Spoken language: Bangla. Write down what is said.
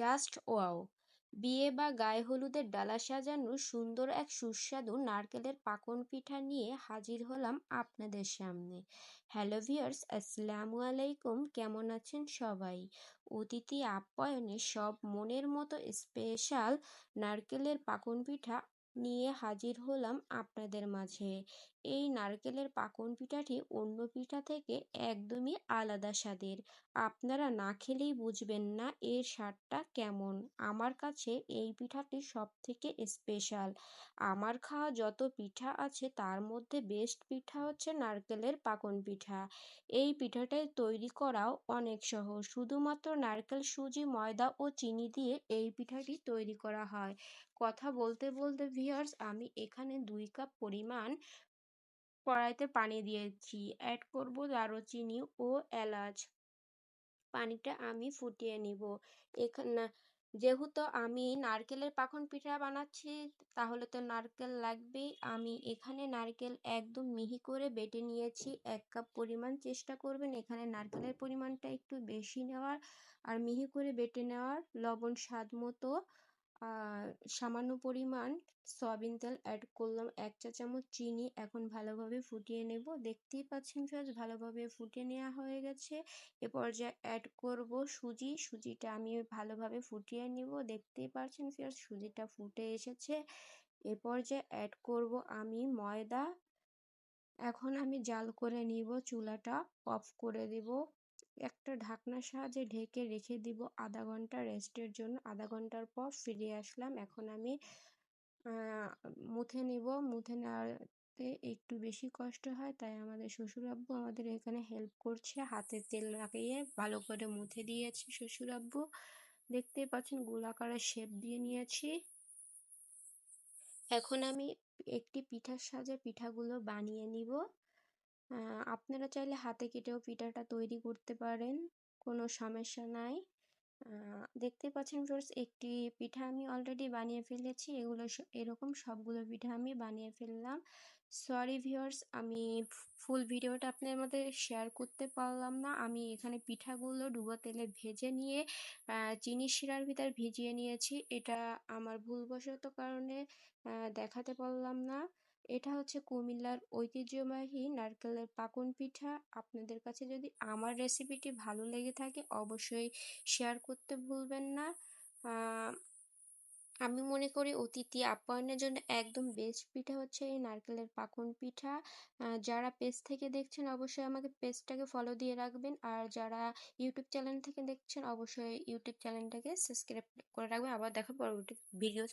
জাস্ট ওয়াও বিয়ে বা গায়ে হলুদের ডালা সাজানো সুন্দর এক সুস্বাদু নারকেলের পাকন পিঠা নিয়ে হাজির হলাম আপনাদের সামনে। হ্যালো ভিয়ার্স আসসালামু আলাইকুম, কেমন আছেন সবাই? অতিথি আপ্যায়নে সব মনের মতো স্পেশাল নারকেলের পাকন পিঠা নিয়ে হাজির হলাম আপনাদের মাঝে। এই নারকেলের পাকন পিঠাটি অন্য পিঠা থেকে একদমই আলাদা স্বাদের। আপনারা না খেলেই বুঝবেন না এর স্বাদটা কেমন। আমার কাছে এই পিঠাটি সব থেকে স্পেশাল আমার খাওয়া যত পিঠা আছে তার মধ্যে বেস্ট পিঠা হচ্ছে নারকেলের পাকন পিঠা। এই পিঠাটাই তৈরি করাও অনেক সহজ। শুধুমাত্র নারকেল, সুজি, ময়দা ও চিনি দিয়ে এই পিঠাটি তৈরি করা হয়। কথা বলতে বলতে ভিয়ার্স আমি এখানে দুই কাপ পরিমাণ কড়াইতে পানি দিয়েছি। অ্যাড করব দারুচিনি ও এলাচ। পানিটা আমি ফুটিয়ে নিব। এখানে যেহেতু আমি নারকেলের পাখন পিঠা বানাচ্ছি, তাহলে তো নারকেল লাগবেই। আমি এখানে নারকেল একদম মিহি করে বেটে নিয়েছি। এক কাপ পরিমাণ চেষ্টা করবেন এখানে নারকেলের পরিমাণটা একটু বেশি নেওয়ার। আর মিহি করে বেটে নেওয়ার লবণ স্বাদ মতো সামান্য পরিমাণ সয়াবিন তেল অ্যাড করলাম। এক চা চামচ চিনি এখন ভালোভাবে ফুটিয়ে নেব। দেখতেই পাচ্ছেন ফ্রেন্ডস ভালোভাবে ফুটিয়ে নেওয়া হয়ে গেছে। এ পর্যায়ে অ্যাড করব সুজি। সুজিটা আমি ভালোভাবে ফুটিয়ে নিব। দেখতেই পাচ্ছেন ফ্রেন্ডস সুজিটা ফুটে এসেছে। এ পর্যায়ে অ্যাড করব আমি ময়দা। এখন আমি জাল করে নিব, চুলাটা অফ করে দেব। একটা ঢাকনার সাহায্যে ঢেকে রেখে দিব আধা ঘণ্টা রেস্টের জন্য। আধা ঘণ্টার পর ফিরে আসলাম। এখন আমি মুথে নিব। মুথে নেওয়াতে একটু বেশি কষ্ট হয়, তাই আমাদের শ্বশুর আব্বু আমাদের এখানে হেল্প করছে। হাতে তেল লাগিয়ে ভালো করে মুথে দিয়েছে শ্বশুর আব্বু দেখতেই পাচ্ছেন গোলাকারের শেপ দিয়ে নিয়েছি। এখন আমি একটি পিঠার সাজে পিঠাগুলো বানিয়ে নিব। আপনারা চাইলে হাতে কেটেও পিঠাটা তৈরি করতে পারেন, কোনো সমস্যা নাই। দেখতে পাচ্ছেন ফ্রেন্ডস, একটি পিঠা আমি অলরেডি বানিয়ে ফেলেছি, এগুলো এরকম সবগুলো পিঠা আমি বানিয়ে ফেললাম। সরি ভিউয়ার্স, আমি ফুল ভিডিওটা আপনার মধ্যে শেয়ার করতে পারলাম না। আমি এখানে পিঠাগুলো ডুবো তেলে ভেজে নিয়ে চিনি শিরার ভিতর ভিজিয়ে নিয়েছি। এটা আমার ভুলবশত কারণে দেখাতে পারলাম না। এটা হচ্ছে কুমিল্লার ঐতিহ্যবাহী নারকেলের পাকন পিঠা। আপনাদের কাছে যদি আমার রেসিপিটি ভালো লেগে থাকে, অবশ্যই শেয়ার করতে ভুলবেন না। আমি মনে করি অতিথি আপ্যায়নের জন্য একদম বেস্ট পিঠা হচ্ছে এই নারকেলের পাকন পিঠা। যারা পেজ থেকে দেখছেন, অবশ্যই আমাকে পেজটাকে ফলো দিয়ে রাখবেন। আর যারা ইউটিউব চ্যানেল থেকে দেখছেন, অবশ্যই ইউটিউব চ্যানেলটাকে সাবস্ক্রাইব করে রাখবেন। আবার দেখা পরবর্তী ভিডিও